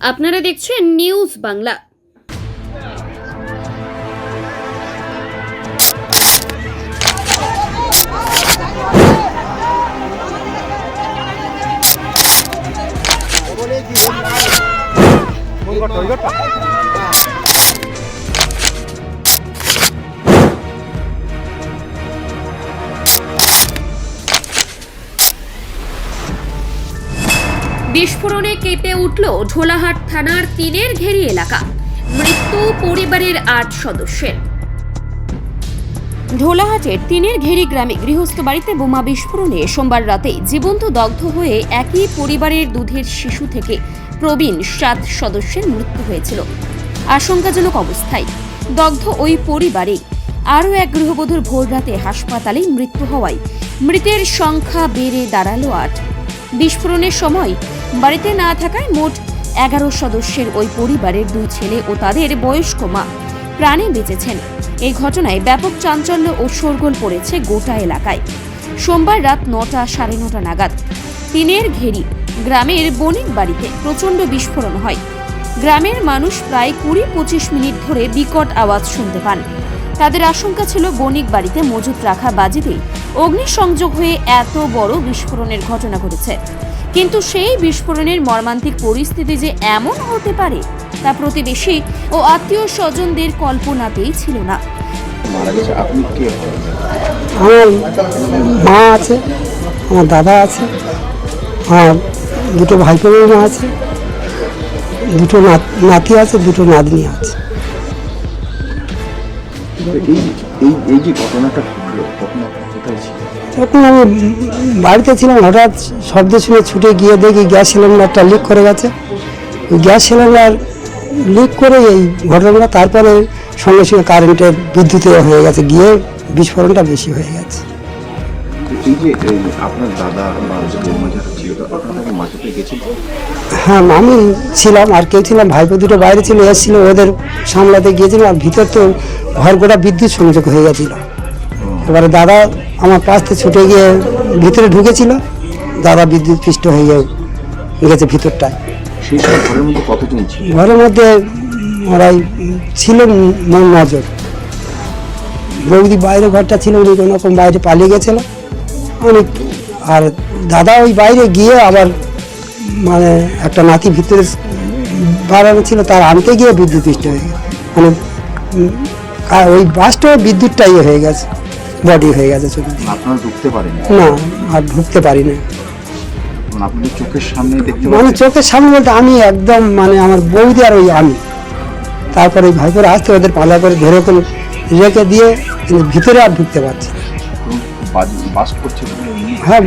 আপনারা দেখছেন নিউজ বাংলা। বিস্ফোরণে কেঁপে উঠল ঝোলাহাট থানার তিনের ঘেরি এলাকা। মৃত্যু পরিবারের আট সদস্যের। ঢোলাহাটের তিনের ঘেরি গ্রামে গৃহস্থ বাড়িতে বোমা বিস্ফোরণে সোমবার রাতে জীবন্ত দগ্ধ হয়ে একই পরিবারের দুধের শিশু থেকে প্রবীণ সাত সদস্যের মৃত্যু হয়েছিল। আশঙ্কাজনক অবস্থায় দগ্ধ ওই পরিবারে আরও এক গৃহবধূর ভোর রাতে হাসপাতালে মৃত্যু হওয়ায় মৃতের সংখ্যা বেড়ে দাঁড়াল আট। বিস্ফোরণের সময় বাড়িতে না থাকায় মোট এগারো সদস্যের ওই পরিবারের দুই ছেলে ও তাদের বয়স্ক মা প্রাণে বেঁচেছেন। এই ঘটনায় ব্যাপক চাঞ্চল্য ও শোরগোল পড়েছে গোটা এলাকায়। সোমবার রাত নটা সাড়ে নটা নাগাদ তিনের ঘেরি গ্রামের বণিক বাড়িতে প্রচণ্ড বিস্ফোরণ হয়। গ্রামের মানুষ প্রায় কুড়ি পঁচিশ মিনিট ধরে বিকট আওয়াজ শুনতে পান। তাদের আশঙ্কা ছিল বণিক বাড়িতে মজুত রাখা বাজিতে অগ্নিসংযোগ হয়ে এত বড় বিস্ফোরণের ঘটনা ঘটেছে। কিন্তু সেই বিস্ফোরণের মর্মান্তিক পরিস্থিতি যে এমন হতে পারে তা প্রতিবেশী ও আত্মীয় স্বজনদের কল্পনাতেই ছিল না। আমার মা আছে আমার দাদা আছে আমার দুটো ভাইপো মা আছে দুটো নাত- নাতি আছে দুটো নাতনি আছে। এই এই এই যে ঘটনাটা তখন আমি বাড়িতে ছিলাম হঠাৎ শব্দ শুনে ছুটে গিয়ে দেখি গ্যাস সিলিন্ডারটা লিক করে গেছে। গ্যাস সিলিন্ডার লিক করে এই ঘটনাটা তারপরে সঙ্গে সঙ্গে কারেন্টের বিদ্যুতে হয়ে গেছে গিয়ে বিস্ফোরণটা বেশি হয়ে গেছে। হ্যাঁ আমি ছিলাম আর কেউ ছিলাম ভাইপো দুটো বাইরে ছিল এসেছিল ওদের সামলাতে গিয়েছিলাম আর ভিতর তো ঘর গোটা বিদ্যুৎ সংযোগ হয়ে গেছিল। এবারে দাদা আমার পাশ থেকে ছুটে গিয়ে ভিতরে ঢুকেছিল। দাদা বিদ্যুৎ পৃষ্ঠ হয়ে গিয়ে গেছে ভিতরটায়। ঘরের মধ্যে ওরাই ছিল মন নজর বৌদি বাইরে ঘরটা ছিল উনি কোনো রকম বাইরে পালিয়ে গেছিল। অনেক আর দাদা ওই বাইরে গিয়ে আবার মানে একটা নাতি ভিতরে বাড়ানো ছিল তার আনতে গিয়ে বিদ্যুৎ পৃষ্ঠ হয়ে গেছে। মানে আর ওই বাসটা বিদ্যুৎটাই হয়ে গেছে। বডি হয়ে গেছে শুধু আপনারা ঢুকতে পারেন না আর ঢুকতে পারি না কারণ আপনাদের চোখের সামনে দেখতে মানে চোখের সামনে বলতে আমি একদম মানে আমার বৌদি আর ওই আমি। তারপরে ওই ভাইপোরা আসতে ওদের পালা করে ধরে করে রেখে দিয়ে কিন্তু ভিতরে আর ঢুকতে পারছি হ্যাঁ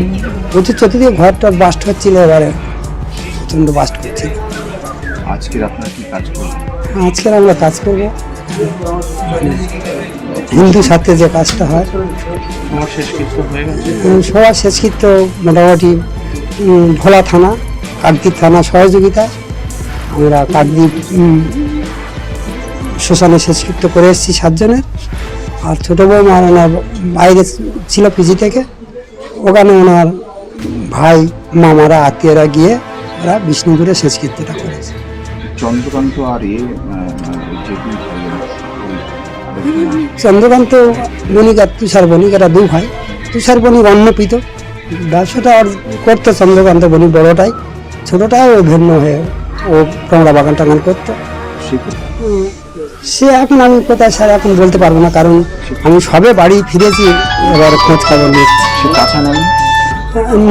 প্রচুর চতুর্দিকে ঘরটা বাস্ট হচ্ছিল এবারে। প্রচণ্ড বাস্ট করছিল আজকের আপনারা কি কাজ করবেন? আজকের আমরা কাজ করব। মানে হিন্দু সাথে যে কাজটা হয় সবার শেষকৃত্য মোটামুটি ভোলা থানা কাকদ্বীপ থানা সহযোগিতা আমরা কাকদ্বীপ শ্মশানে শেষকৃত্য করে এসেছি সাতজনের। আর ছোটো বউ মার ওনার বাইরে ছিল পিজি থেকে। ওখানে ওনার ভাই মামারা আত্মীয়রা গিয়ে ওরা বিষ্ণুপুরে শেষকৃত্যটা করেছে। চন্দ্রকান্ত আর চন্দ্রকান্ত বণিক আর তুষার বণিক এরা দু ভাই। তুষার বণিক অন্নপিত ব্যবসাটা আর করতো চন্দ্রকান্ত বণিক বড়টাই। ছোটোটাও ও ভিন্ন হয়ে ও কমলা বাগান টাগান করতো। সে এখন আমি কোথায় স্যার এখন বলতে পারব না কারণ আমি সবে বাড়ি ফিরেছি এবার খোঁজ খবর নিচ্ছি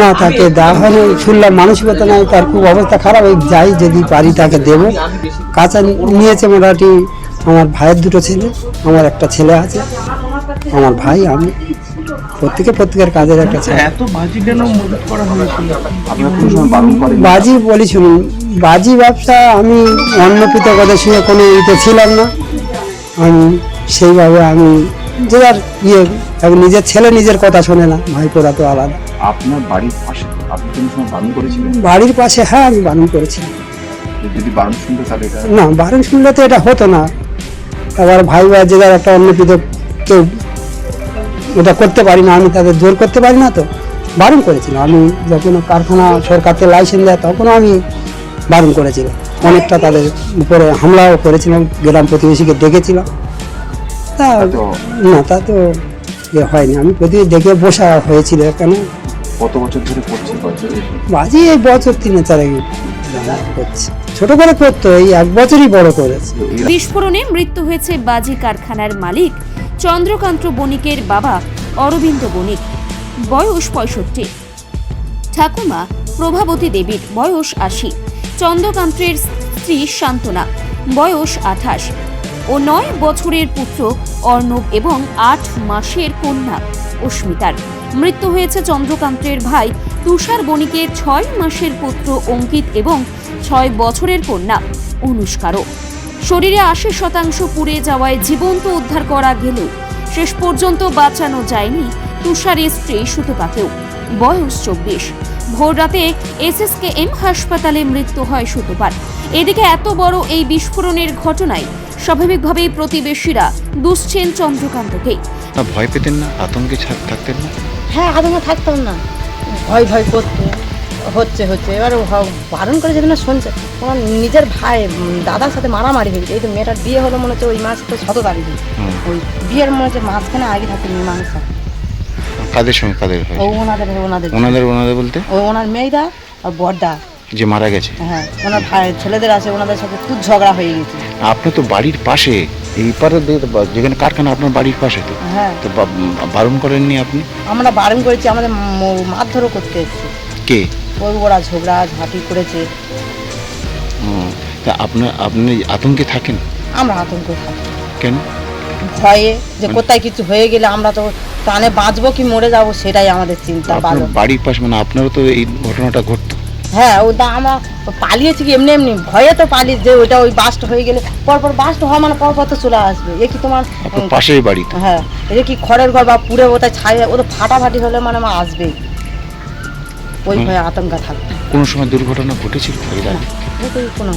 না তাকে দেওয়া হয়নি শুনলাম মানসিকতা নাই তার খুব অবস্থা খারাপ ওই যাই যদি পারি তাকে দেবো। কাঁচা নিয়েছে মোটামুটি আমার ভাইয়ের দুটো ছেলে আমার একটা ছেলে আছে আমার ভাই আমি। প্রত্যেকে প্রত্যেকের কাজের একটা ছেলে। বাজি বলি শুনুন বাজি ব্যবসা আমি অন্য পিতাগদের সঙ্গে কোনো ইতে ছিলাম না। আমি সেইভাবে আমি যে আর ইয়ে এখন নিজের ছেলে নিজের কথা শোনে না। ভাইপোরা তো আলাদা। আপনার বাড়ির পাশে আপনি কোনো সময় বারণ করেছিলেন? বাড়ির পাশে হ্যাঁ আমি বারণ করেছি যদি বারণ শুনতে তাহলে না বারণ শুনলে তো এটা হতো না। এবার ভাই ভাই যে যার একটা অন্য পিতা কেউ ওটা করতে পারি না আমি তাদের জোর করতে পারি না তো বারণ করেছিলাম আমি যখন কারখানা সরকার থেকে লাইসেন্স দেয় তখনও আমি বারণ করেছিলাম অনেকটা তাদের উপরে হামলাও করেছিলাম গ্রাম প্রতিবেশীকে ডেকেছিলাম তা না তা তো ইয়ে হয়নি। আমি প্রতি ডেকে বসা হয়েছিল কেন কত বছর ধরে করছে বাজি বাজি এই বছর তিনে চারে করছে। ছোট করে করতো এই এক বছরই বড় করেছে। বিস্ফোরণে মৃত্যু হয়েছে বাজি কারখানার মালিক, চন্দ্রকান্ত বণিকের বাবা অরবিন্দ বণিক। বয়স পঁয়ষট্টি। ঠাকুমা প্রভাবতী দেবীর বয়স আশি। চন্দ্রকান্তের স্ত্রী শান্তনা, বয়স আঠাশ। ও নয় বছরের পুত্র অর্ণব এবং আট মাসের কন্যা অস্মিতার। মৃত্যু হয়েছে চন্দ্রকান্তের ভাই তুষার বণিকের ছয় মাসের পুত্র অঙ্কিত এবং ছয় বছরের কন্যা অনুষ্কারও। শরীরে আশি শতাংশ পুড়ে যাওয়ায় জীবন্ত উদ্ধার করা গেলেও শেষ পর্যন্ত বাঁচানো যায়নি তুষারের স্ত্রী সুতপাকেও। বয়স চব্বিশ। ভোর রাতে এসএসকে এম হাসপাতালে মৃত্যু হয় সুতপার। এদিকে এত বড় এই বিস্ফোরণের ঘটনায় স্বাভাবিকভাবেই প্রতিবেশীরা দুষছেন চন্দ্রকান্তকে ভয় পেতেন না, আতঙ্কে থাকতেন না? হ্যাঁ আদমে থাকতাম না। ভয় ভয় করতে। হচ্ছে হচ্ছে। এবার ও বারণ করে যেদিন শুনছে। তোমার নিজের ভাই দাদার সাথে মারামারি হয়েছে। এই তো মেয়েটার বিয়ে হলো মনে হচ্ছে ওই মাস তো শত তারিখে। ওই বিয়ের মনে হচ্ছে মাঝখানে আগে থাকে মীমাংসা কাদের সঙ্গে কাদের ও ওনাদের ওনাদের। ওনাদের ওনাদের বলতে? ও ওনার মেয়েদা আর বড়দা যে মারা গেছে। হ্যাঁ ওনার ভাই ছেলেদের আছে ওনাদের সাথে খুব ঝগড়া হয়ে গেছে। আপনার তো বাড়ির পাশে এই পারে যেখানে কারখানা আপনার বাড়ির পাশে তো। হ্যাঁ। তো বারণ করেননি আপনি? আমরা বারণ করেছি আমাদের মারধরও করতে এসছে। কে? ওই ওরা ঝগড়া ঝাঁটি করেছে। তা আপনার আপনি আতঙ্কে থাকেন? আমরা আতঙ্ক থাকি। কেন? ভয়ে যে কোথায় কিছু হয়ে গেলে আমরা তো প্রাণে বাঁচবো কি মরে যাব সেটাই আমাদের চিন্তা বাড়ির পাশে মানে আপনারও তো এই ঘটনাটা ঘটতো। হ্যাঁ ওটা আমরা পালিয়েছি কি? এমনি এমনি ভয়ে তো পালিয়ে যে ওইটা ওই বাস্ট হয়ে গেলে পরপর বাস্ট হওয়া মানে পরপর তো চলে আসবে। এ কি তোমার পাশেই বাড়ি হ্যাঁ এটা কি খড়ের ঘর বা পুড়ে ওটা ছাই ও তো ফাটাফাটি হলে মানে আমার আসবে ওই ভয়ে আতঙ্কা থাকবে কোনো সময় দুর্ঘটনা ঘটেছিল কোনো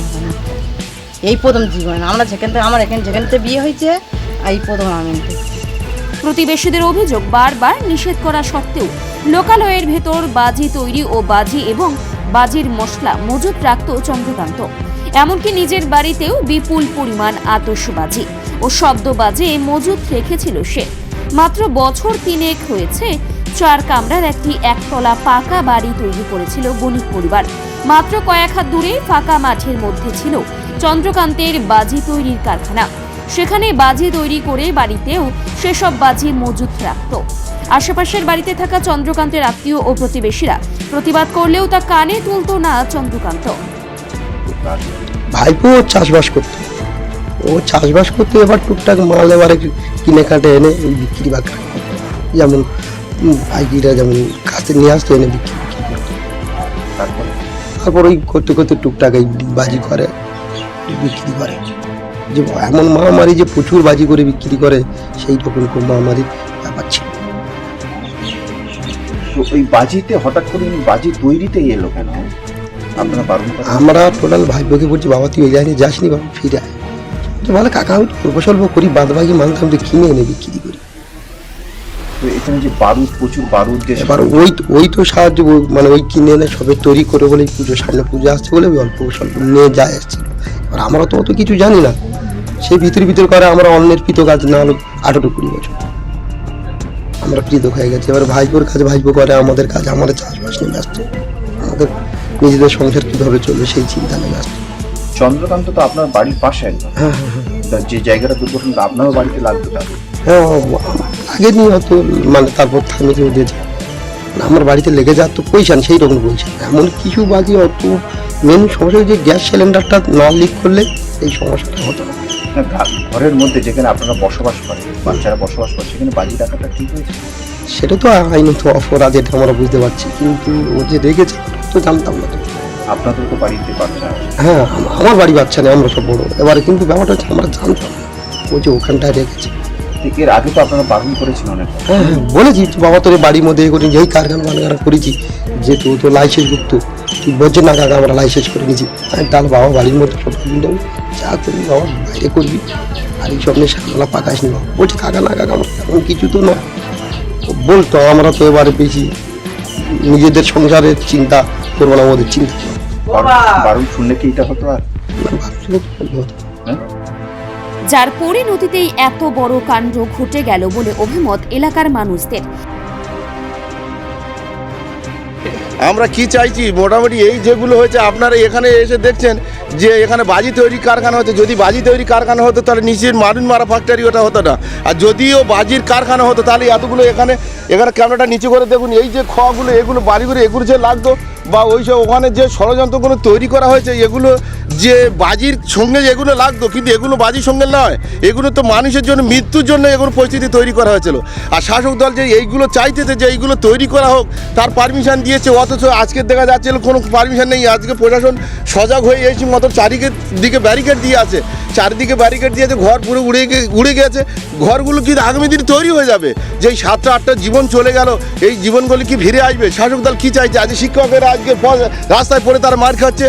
এই প্রথম জীবন আমরা যেখান থেকে আমার এখানে যেখান থেকে বিয়ে হয়েছে এই প্রথম আমি। প্রতিবেশীদের অভিযোগ বারবার নিষেধ করা সত্ত্বেও লোকালয়ের ভেতর বাজি তৈরি ও বাজি এবং বাজির মশলা মজুত রাখত চন্দ্রকান্ত। এমনকি নিজের বাড়িতেও বিপুল পরিমাণ আতশবাজি ও শব্দবাজে মজুত রেখেছিল সে। মাত্র বছর তিনেক হয়েছে চার কামরার একটি একতলা পাকা বাড়ি তৈরি করেছিল বণিক পরিবার। মাত্র কয়েক হাত দূরে ফাঁকা মাঠের মধ্যে ছিল চন্দ্রকান্তের বাজি তৈরির কারখানা। সেখানে বাজি তৈরি করে বাড়িতেও সেসব বাজি মজুত রাখত। আশেপাশের বাড়িতে থাকা চন্দ্রকান্তের আত্মীয় ও প্রতিবেশীরা প্রতিবাদ করলেও তা কানে তুলতো না চন্দ্রকান্ত। ভাইপো চাষবাস করতো। ও চাষবাস করতে এবার টুকটাক মাল এবারে কিনে কাটে এনে বিক্রি বা যেমন ভাইকিরা যেমন কাছে নিয়ে আসতো, এনে বিক্রি তারপরে তারপর ওই করতে করতে টুকটাক এই বাজি করে বিক্রি করে। যে এমন মহামারী যে প্রচুর বাজি করে বিক্রি করে, সেই রকম মহামারীর ব্যাপার ছিল তো ওই বাজিতে হঠাৎ করে উনি বাজি তৈরিতে এলো কেন? আপনারা বারণ আমরা টোটাল ভাইপোকে বলছি বাবা তুই ওই যায়নি যাসনি বাবা ফিরে আয়। তো বলে কাকা আমি অল্প স্বল্প করি বাদ বাকি মালটা আমি কিনে এনে বিক্রি করি। তো এখানে যে বারুদ প্রচুর বারুদ যে এবার ওই ওই তো সাহায্য মানে ওই কিনে এনে সবে তৈরি করে বলেই পুজো সামনে পুজো আসছে বলে অল্প স্বল্প নিয়ে যায় এসছে এবার আমরা তো অত কিছু জানি না। সেই ভিতর ভিতর করে আমরা অন্যের কৃত কাজ না হলো আঠারো কুড়ি বছর। আমরা কৃতক হয়ে গেছি। এবার ভাইপোর কাজ ভাইপো করে আমাদের কাজ আমাদের চাষবাস নিয়ে ব্যস্ত। আমাদের নিজেদের সংসার কীভাবে চলবে সেই চিন্তা নিয়ে ব্যস্ত। চন্দ্রকান্ত তো আপনার বাড়ির পাশে একদম। হ্যাঁ হ্যাঁ হ্যাঁ। যে জায়গাটা দুর্ঘটনা আপনারও বাড়িতে লাগতো তাহলে? হ্যাঁ আগে নিয়ে হয়তো মানে তারপর দিয়ে দিয়েছে আমার বাড়িতে লেগে যাওয়ার তো পয়সা সেই রকম পয়সা এমন কিছু বাজি অত মেন সমস্যা হচ্ছে গ্যাস সিলিন্ডারটা না লিক করলে এই সমস্যাটা হতো না। ঘা- ঘরের মধ্যে যেখানে আপনারা বসবাস করেন বাচ্চারা বসবাস করে সেখানে বাজি রাখাটা ঠিক হয়েছে? সেটা তো আইনত অপরাধ এটা আমরা বুঝতে পারছি কিন্তু ও যে রেখেছে তো জানতাম না আপনাদের তো বাড়িতে বাচ্চা হ্যাঁ আমার বাড়ি বাচ্চা নেই আমরা সব বড়। এবারে কিন্তু ব্যাপারটা হচ্ছে আমরা জানতাম ও যে ওখানটায় রেখেছে। এর আগে তো আপনারা বারণ করেছেন অনেক। হ্যাঁ হ্যাঁ বলেছি বাবা তোর বাড়ির মধ্যে করি যেই কারখানা বানখানা করেছি যেহেতু ও তো লাইসেন্স যুক্ত তুই বলছে না কাকা আমরা লাইসেন্স করে নিয়েছি তাহলে বাবা বাড়ির মধ্যে সব যা করবি বাবা বাইরে করবি আর এই সব নিয়ে সামলা পাকাস নি। বলছি কাকা না কাকা এমন কিছু তো নয়। বলতো আমরা তো এবারে বেশি নিজেদের সংসারের চিন্তা করব না ওদের চিন্তা। বারণ- শুনলে কি এটা হতো আর? ভাবছিলাম ভালো হতো। যার পরিণতিতেই এত বড় কাণ্ড ঘটে গেল বলে অভিমত এলাকার মানুষদের। আমরা কি চাইছি? মোটামুটি এই যেগুলো হয়েছে আপনারা এখানে এসে দেখছেন যে এখানে বাজি তৈরি কারখানা হতো, যদি বাজি তৈরি কারখানা হতো, তাহলে নিচের মারুন মারা ফ্যাক্টরি ওটা হতো না। আর যদিও বাজির কারখানা হতো, তাহলে এতগুলো এখানে এখানে ক্যামেরাটা নিচে করে দেখুন, এই যে খগুলো এগুলো বাড়িগুলো এগুলো যে লাগতো বা ওই সব ওখানে যে ষড়যন্ত্রগুলো তৈরি করা হয়েছে, এগুলো যে বাজির সঙ্গে এগুলো লাগতো, কিন্তু এগুলো বাজির সঙ্গে নয়। এগুলো তো মানুষের জন্য, মৃত্যুর জন্য এগুলো পরিস্থিতি তৈরি করা হয়েছিল। আর শাসক দল যে এইগুলো চাইতেছে যে এইগুলো তৈরি করা হোক, তার পারমিশন দিয়েছে, অথচ আজকে দেখা যাচ্ছে কোনো পারমিশন নেই। আজকে প্রশাসন সজাগ হয়ে এই মতো চারিকে দিকে ব্যারিকেড দিয়ে আছে। চারিদিকে ব্যারিকেড দিয়েছে ঘর পুরো উড়ে উড়ে গেছে। ঘরগুলো কি আগামী দিন তৈরি হয়ে যাবে। যে সাতটা আটটা জীবন চলে গেল, এই জীবনগুলি কি ফিরে আসবে? শাসক দল কি চাইছে? আজকে শিক্ষকেরা আজকে রাস্তায় পড়ে তারা মার খাচ্ছে।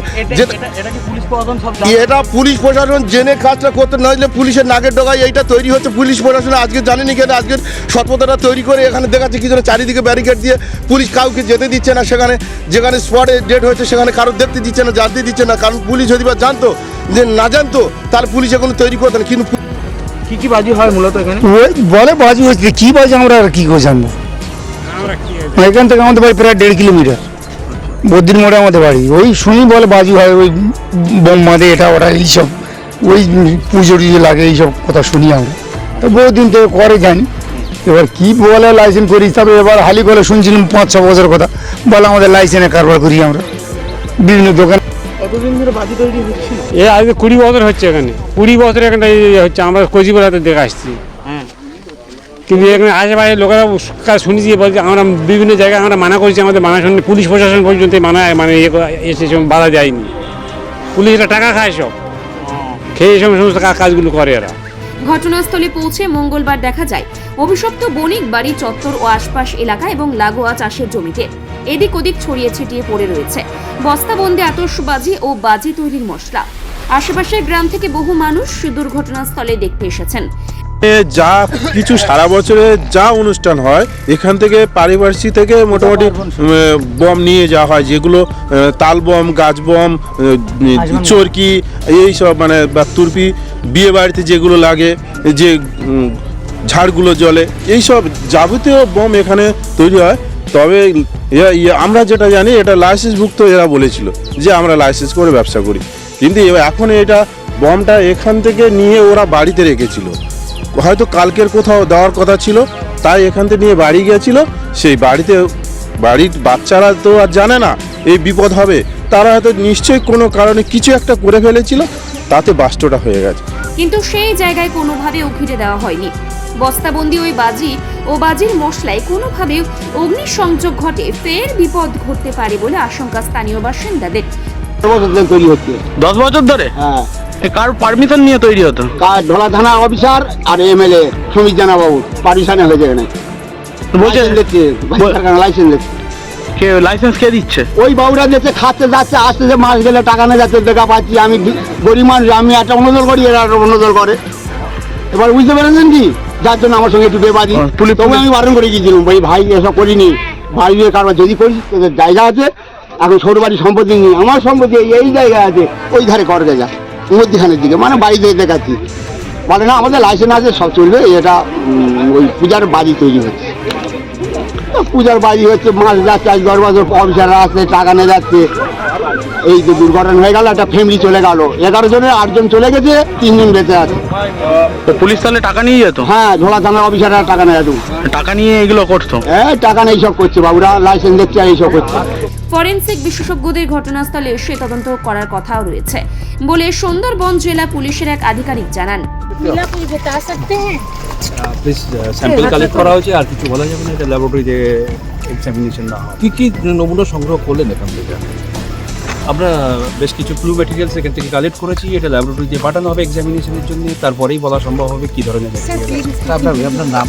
এটা পুলিশ প্রশাসন জেনে? কাজটা করতে নইলে পুলিশের নাগের ডগায় এইটা তৈরি হচ্ছে। পুলিশ প্রশাসন আজকে জানেনি কেন? আজকের সৎপথটা তৈরি করে এখানে দেখাচ্ছে কি যেন চারিদিকে ব্যারিকেড দিয়ে পুলিশ কাউকে যেতে দিচ্ছে না। সেখানে যেখানে স্পটে ডেট হয়েছে সেখানে কারও দেখতে দিচ্ছে না জানতে দিচ্ছে না। কারণ পুলিশ যদি বা জানতো যে না জানতো তাহলে পুলিশ এখন তৈরি করতো না। কিন্তু কি কি বাজি হয় মূলত এখানে? ওই বলে বাজি হচ্ছে কি বাজি আমরা আর কি করে জানব? এখান থেকে আমাদের বাড়ি প্রায় দেড় কিলোমিটার। বদ্রির মোড়ে আমাদের বাড়ি। ওই শুনি বলে বাজি হয় ওই বোম বাঁধে এটা ওটা এইসব ওই পুজো টুজো লাগে এইসব কথা শুনি আমরা। তো বহুদিন থেকে করে জানি। এবার কি বলে লাইসেন্স করি তবে এবার হালি করে শুনছিলাম পাঁচ ছ বছর কথা। বলে আমাদের লাইসেন্সে কারবার করি আমরা। বিভিন্ন দোকান এ আজকে কুড়ি বছর হচ্ছে এখানে। কুড়ি বছর এখানে এই হচ্ছে আমরা কোচিপাড়াতে দেখে আসছি। কিন্তু এখানে আশেপাশে লোকেরা শুনেছি, বলছে আমরা বিভিন্ন জায়গায় আমরা মানা করছি, আমাদের মানা শুনে পুলিশ প্রশাসন পর্যন্ত মানা মানে ইয়ে এসে বাধা যায়নি পুলিশরা টাকা খায় সব। খেয়ে এই সমস্ত কাজগুলো করে এরা। ঘটনাস্থলে পৌঁছে মঙ্গলবার দেখা যায়, অভিশপ্ত বণিক বাড়ি চত্বর ও আশপাশ এলাকা এবং লাগোয়া চাষের জমিতে এদিক ওদিক ছড়িয়ে ছিটিয়ে পড়ে রয়েছে। বস্তাবন্দি আতশবাজি ও বাজি তৈরির মশলা। আশেপাশের গ্রাম থেকে বহু মানুষ দুর্ঘটনাস্থলে দেখতে এসেছেন। যা কিছু সারা বছরে যা অনুষ্ঠান হয় এখান থেকে পারিপার্শ্বিক থেকে মোটামুটি বম নিয়ে যাওয়া হয় যেগুলো তাল বম গাছ বম চরকি এই সব মানে বা তুরপি বিয়ে বাড়িতে যেগুলো লাগে যে ঝাড়গুলো জলে এইসব যাবতীয় বম এখানে তৈরি হয়। তবে আমরা যেটা জানি এটা লাইসেন্সভুক্ত এরা বলেছিল যে আমরা লাইসেন্স করে ব্যবসা করি। কিন্তু এখন এটা বমটা এখান থেকে নিয়ে ওরা বাড়িতে রেখেছিল। হয়তো কালকের কোথাও দেওয়ার কথা ছিল তাই এখান থেকে নিয়ে বাড়ি গিয়েছিল। সেই বাড়িতে বাড়ির বাচ্চারা তো আর জানে না এই বিপদ হবে। তারা হয়তো নিশ্চয়ই কোনো কারণে কিছু একটা করে ফেলেছিল তাতে বাস্টটা হয়ে গেছে। কিন্তু সেই জায়গায় কোনোভাবেও ঘিরে দেওয়া হয়নি। বস্তাবন্দি ওই বাজি ও বাজির মশলায় কোনোভাবেও অগ্নিসংযোগ ঘটে ফের বিপদ ঘটতে পারে বলে আশঙ্কা স্থানীয় বাসিন্দাদের। তৈরি হচ্ছে। দশ বছর ধরে? হ্যাঁ। কার পারমিশন নিয়ে তৈরি হতো? কার ঢোলা থানা অফিসার আর এমএলএ সুমিত জানা বাবু পারিশানে হয়েছে এখানে বলছে লাইসেন্স কে লাইসেন্স কে দিচ্ছে? ওই বাবুরা যাচ্ছে খাচ্ছে যাচ্ছে আসতেছে মাস গেলে টাকা নিয়ে যাচ্ছে দেখা পাচ্ছি আমি গরিব মানুষ আমি একটা অন্যদল করি এরা একটা অন্যদল করে। এবার বুঝতে পেরেছেন কি? যার জন্য আমার সঙ্গে একটু বেবাদি হ্যাঁ, পুলি- তবু আমি বারণ করে গিয়েছিলাম ভাই ভাই এসব করিনি। বিয়ে কারবার যদি করিস তোদের জায়গা আছে এখন সরু বাড়ির সম্পত্তি নেই আমার সম্পত্তি এই- জায়গায় আছে ওই ধারে করবে যা। মধ্যখানের দিকে মানে বাড়ি থেকে দেখাচ্ছি। বলে না আমাদের লাইসেন্স আছে সব চলবে। এটা ওই পূজার বাড়ি তৈরি হচ্ছে। পূজার বাড়ি হচ্ছে মাছ যাচ্ছে আজ দশ বছর অফিসাররা আসছে টাকা নিয়ে যাচ্ছে। এই যে দুর্ঘটনা হয়ে গেল একটা ফ্যামিলি চলে গেল। এগারো জনের আটজন চলে গেছে তিনজন বেঁচে আছে। পুলিশ তাহলে টাকা নিয়ে যেত? হ্যাঁ ঝোলা থানার অফিসাররা টাকা নেয় একটু টাকা নিয়ে এগুলো করতো? হ্যাঁ টাকা নেই সব করছে বাবুরা লাইসেন্স দেখছে আর এইসব করছে। ফরেনসিক বিশেষজ্ঞদের ঘটনাস্থলে এসে তদন্ত করার কথাও রয়েছে বলে সুন্দরবন জেলা পুলিশের এক আধিকারিক জানান। প্লিজ কি কালেক্ট করা হয়েছে আর কিছু বলা যাবে না এটা ল্যাবরেটরিতে এক্সামিনেশন না হয়। কী কী নমুনা সংগ্রহ করলেন এখান থেকে? আমরা বেশ কিছু ক্লু ম্যাটেরিয়াল সেখান থেকে কালেক্ট করেছি এটা ল্যাবরেটরি দিয়ে পাঠানো হবে এক্সামিনেশনের জন্য তারপরেই বলা সম্ভব হবে কি ধরনের আপনার আপনার নাম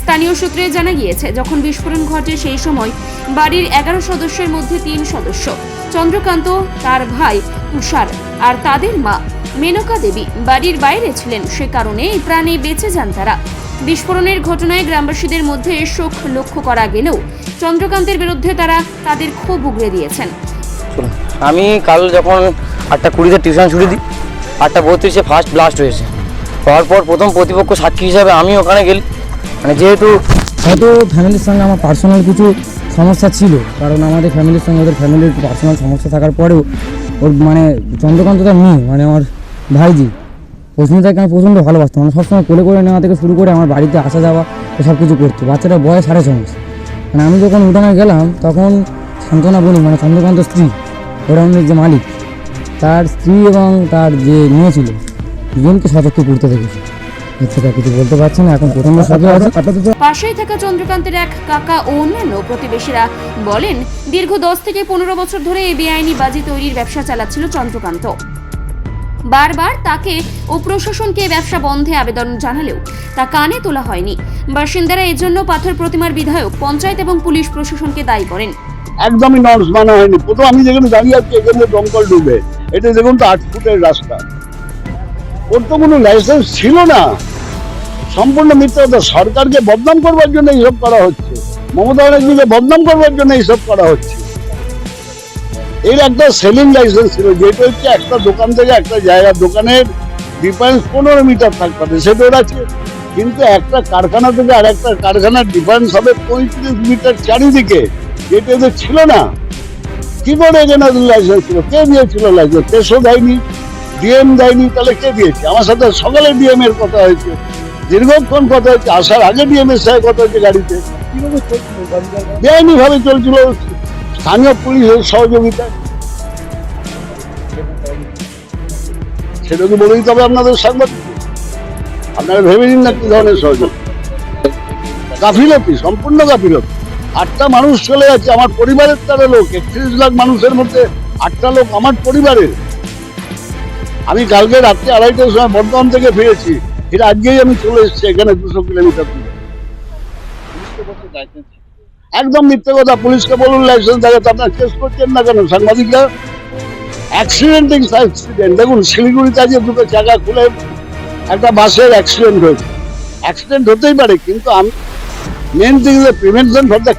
স্থানীয় সূত্রে জানা গিয়েছে যখন বিস্ফোরণ ঘটে সেই সময় বাড়ির এগারো সদস্যের মধ্যে তিন সদস্য। চন্দ্রকান্ত তার ভাই তুষার আর তাদের মা। মেনকা দেবী বাড়ির বাইরে ছিলেন সে কারণে এই প্রাণে বেঁচে যান তারা। বিস্ফোরণের ঘটনায় গ্রামবাসীদের মধ্যে শোক লক্ষ্য করা গেলেও চন্দ্রকান্তের বিরুদ্ধে তারা তাদের ক্ষোভ উগড়ে দিয়েছেন। আমি কাল যখন আটটা কুড়িতে টিউশন ছুটি দিই আটটা বত্রিশে ফার্স্ট ব্লাস্ট হয়েছে। হওয়ার পর প্রথম প্রতিপক্ষ সাক্ষী হিসাবে আমি ওখানে গেলি। মানে যেহেতু হয়তো ফ্যামিলির সঙ্গে আমার পার্সোনাল কিছু সমস্যা ছিল, কারণ আমাদের ফ্যামিলির সঙ্গে, ওদের ফ্যামিলির পার্সোনাল সমস্যা থাকার পরেও ওর মানে চন্দ্রকান্ত তার মেয়ে মানে আমার ভাইজি প্রশ্নটাকে আমি প্রচণ্ড ভালোবাসতাম মানে সবসময় কোলে করে নেওয়া থেকে শুরু করে আমার বাড়িতে আসা যাওয়া সব কিছু করতো। বাচ্চাটা বয়স সাড়ে ছ মানে আমি যখন উঠানে গেলাম, তখন সান্ত্বনা বলি মানে চন্দ্রকান্ত স্ত্রী ওরাউন্ডের যে মালিক। তার স্ত্রী এবং তার যে মেয়ে ছিল, দুজনকে সতর্ক করতে দেখেছি। আর কিছু বলতে পারছি না এখন প্রথম সরকার আছে পাশেই থাকা চন্দ্রকান্তের এক কাকা ও অন্যান্য প্রতিবেশীরা বলেন দীর্ঘ দশ থেকে পনেরো বছর ধরে এই বেআইনি বাজি তৈরির ব্যবসা চালাচ্ছিল চন্দ্রকান্ত। বারবার তাকে ও প্রশাসনকে ব্যবসা বন্ধে আবেদন জানালেও তা কানে তোলা হয়নি। বাসিন্দারা এজন্য পাথর প্রতিমার বিধায়ক পঞ্চায়েত এবং পুলিশ প্রশাসনকে দায়ী করেন। একদমই নর্মস মানা হয়নি। প্রথম আমি যেখানে দাঁড়িয়ে আছি এখানে দমকল ডুবে। এটা দেখুন তো আট ফুটের রাস্তা। ওর তো কোনো লাইসেন্স ছিল না। সম্পূর্ণ মিথ্যা সরকারকে বদনাম করবার জন্য এইসব করা হচ্ছে। মমতা ব্যানার্জিকে বদনাম করবার জন্য এইসব করা হচ্ছে। এর একটা সেলিং লাইসেন্স ছিল, যেটা হচ্ছে একটা দোকান থেকে একটা জায়গা, দোকানের ডিফারেন্স পনেরো মিটার থাকতে হবে সেটা ওর আছে। কিন্তু একটা কারখানা থেকে আর একটা কারখানার ডিফারেন্স হবে পঁয়ত্রিশ মিটার চারিদিকে, যেটা এদের ছিল না। কি করে এখানে লাইসেন্স ছিল? কে দিয়েছিল লাইসেন্স তেসো দেয়নি। ডিএম দেয়নি তাহলে কে দিয়েছে? আমার সাথে সকালে ডিএম এর কথা হয়েছে দীর্ঘক্ষণ কথা হচ্ছে আসার আগে ডিএম এর সাথে কথা হচ্ছে গাড়িতে। বেআইনি ভাবে চলছিল স্থানীয় পুলিশের সহযোগিতা সেটা কি বলেই তবে আপনাদের সাংবাদিক। আপনারা ভেবে নিন না কি ধরনের সহযোগ গাফিলতি সম্পূর্ণ গাফিলতি। আটটা মানুষ চলে যাচ্ছে আমার পরিবারের তারা লোক একত্রিশ লাখ মানুষের মধ্যে আটটা লোক আমার পরিবারের। আমি কালকে রাত্রে আড়াইটার সময় বর্ধমান থেকে ফিরেছি। এটা আজকেই আমি চলে এসেছি এখানে দুশো কিলোমিটার দূরে। একদম মিথ্যে কথা, পুলিশকে বলুন লাইসেন্স দেখাতে আপনার কেস করছেন না কেন? সাংবাদিকরা? অ্যাক্সিডেন্টিং অ্যাক্সিডেন্ট দেখুন, শিলিগুড়িতে আজকে দুটো জায়গা খুলে একটা বাসের অ্যাক্সিডেন্ট হয়েছে। অ্যাক্সিডেন্ট হতেই পারে, কিন্তু আমি main thing is prevention for the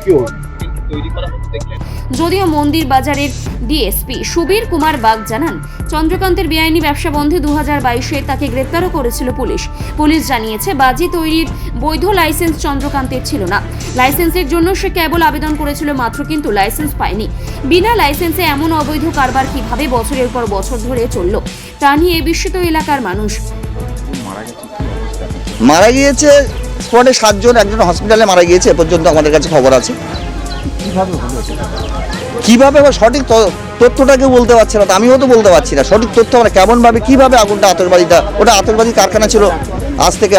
যদিও মন্দির বাজারের ডিএসপি সুবীর কুমার বাগ জানান চন্দ্রকান্তের বেআইনি ব্যবসা বন্ধে দু হাজার বাইশে তাকে গ্রেপ্তারও করেছিল পুলিশ। পুলিশ জানিয়েছে বাজি তৈরির বৈধ লাইসেন্স চন্দ্রকান্তের ছিল না। লাইসেন্সের জন্য সে কেবল আবেদন করেছিল মাত্র কিন্তু লাইসেন্স পায়নি। বিনা লাইসেন্সে এমন অবৈধ কারবার কীভাবে বছরের পর বছর ধরে চলল তা নিয়ে বিস্মিত এলাকার মানুষ। মারা গিয়েছে স্পটে সাতজন একজন হসপিটালে মারা গিয়েছে এ পর্যন্ত আমাদের কাছে খবর আছে। কীভাবে বা সঠিক তথ্যটা কেউ বলতে পারছে না তো আমিও তো বলতে পারছি না। সঠিক তথ্য আমরা কেমন ভাবে কীভাবে আগুনটা আতসবাজিটা ওটা আতসবাজি কারখানা ছিল আজ থেকে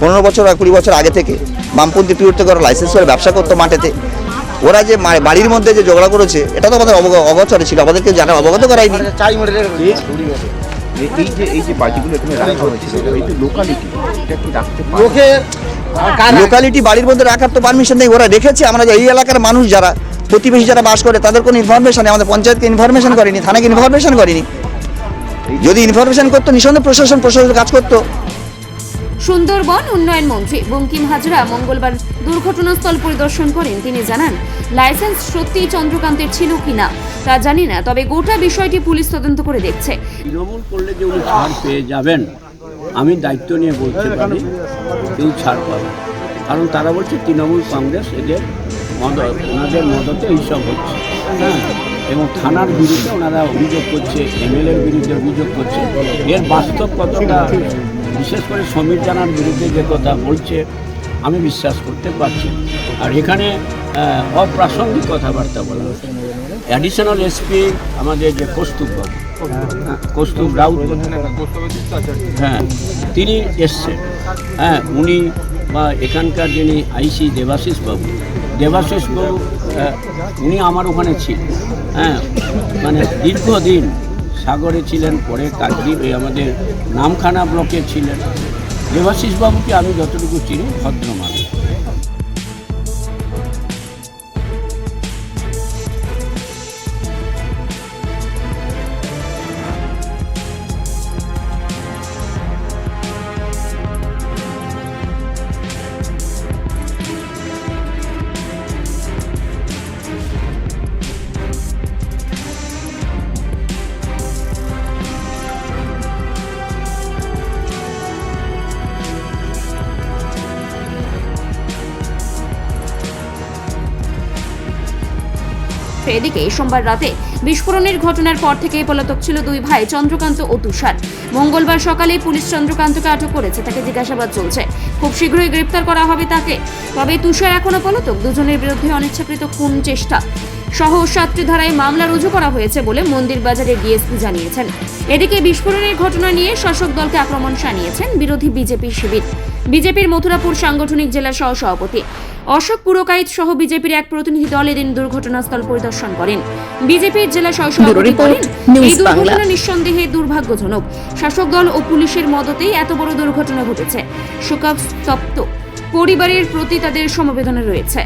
পনেরো বছর আর কুড়ি বছর আগে থেকে। বামপন্থী পিরিয়ড থেকে ওরা লাইসেন্স করে ব্যবসা করতো মাঠেতে। ওরা যে বাড়ির মধ্যে যে ঝগড়া করেছে এটা তো আমাদের অবগ- অগোচরে ছিল আমাদেরকে জানা অবগত করায়নি। এই এই যে এই যে বাজিগুলো এখানে রাখা হয়েছে লোকালিটি এটা কি রাখতে পারে? লোকালিটি বাড়ির মধ্যে রাখার তো পারমিশন নেই। ওরা রেখেছে। আমরা এই এলাকার মানুষ যারা প্রতিবেশী যারা বাস করে তাদের কোনো ইনফরমেশন নেই। আমাদের পঞ্চায়েতকে ইনফরমেশন করেনি থানাকে ইনফরমেশন করেনি। যদি ইনফরমেশন করতো নিঃসন্দেহে প্রশাসন প্রশাসন কাজ করতো। সুন্দরবন উন্নয়ন মন্ত্রী বঙ্কিম হাজরা মঙ্গলবার দুর্ঘটনাস্থল পরিদর্শন করেন। তিনি জানান লাইসেন্স সত্যি চন্দ্রকান্তের ছিল কিনা তা জানি না। তবে গোটা বিষয়টি পুলিশ তদন্ত করে দেখছে। তৃণমূল করলে যে উনি ছাড় পেয়ে যাবেন আমি দায়িত্ব নিয়ে বলতে পারি কেউ ছাড় পাবে কারণ তারা বলছে তৃণমূল কংগ্রেস এদের মদত ওনাদের মদতে এইসব হচ্ছে। হ্যাঁ? এবং থানার বিরুদ্ধে ওনারা অভিযোগ করছে, এমএলএর বিরুদ্ধে অভিযোগ করছে। এর বাস্তব কতটা বিশেষ করে সমীর জানার বিরুদ্ধে যে কথা বলছে, আমি বিশ্বাস করতে পারছি আর এখানে অপ্রাসঙ্গিক কথাবার্তা বলা হচ্ছে। অ্যাডিশনাল এসপি আমাদের যে কৌস্তুভবাবু কৌস্তুভ রাউত হ্যাঁ তিনি এসছেন। হ্যাঁ উনি বা এখানকার যিনি আইসি দেবাশিস বাবু দেবাশিস বাবু উনি আমার ওখানে ছিলেন। হ্যাঁ মানে দীর্ঘদিন সাগরে ছিলেন, পরে কাকদ্বীপ এই আমাদের নামখানা ব্লকে ছিলেন। দেবাশিস বাবুকে আমি যতটুকু চিনি ভদ্র মানুষ এদিকে সোমবার রাতে বিস্ফোরণের ঘটনার পর থেকে পলাতক ছিল দুই ভাই, চন্দ্রকান্ত ও তুষার। মঙ্গলবার সকালে পুলিশ চন্দ্রকান্তকে আটক করেছে, তাকে জিজ্ঞাসাবাদ চলছে। খুব শীঘ্রই গ্রেপ্তার করা হবে তাকে। তবে তুষার এখনও পলাতক। দুজনের বিরুদ্ধে অনিচ্ছাকৃত খুন চেষ্টা। সহ সাতটি ধারায় মামলা রুজু করা হয়েছে বলে মন্দির বাজারে ডিএসপি জানিয়েছেন। এদিকে বিস্ফোরণের ঘটনা নিয়ে শাসক দলকে আক্রমণ শানিয়েছেন বিরোধী বিজেপি শিবির। বিজেপির মথুরাপুর সাংগঠনিক জেলা সহ সভাপতি অশোক পুরকাইত সহ বিজেপির এক প্রতিনিধি দল এদিন দুর্ঘটনাস্থল পরিদর্শন করেন। বিজেপির জেলা সহ সভাপতি বলেন এই দুর্ঘটনা নিঃসন্দেহে দুর্ভাগ্যজনক। শাসক দল ও পুলিশের মদতেই এত বড় দুর্ঘটনা ঘটেছে। শোকাস্তপ্ত পরিবারের প্রতি তাদের সমবেদনা রয়েছে।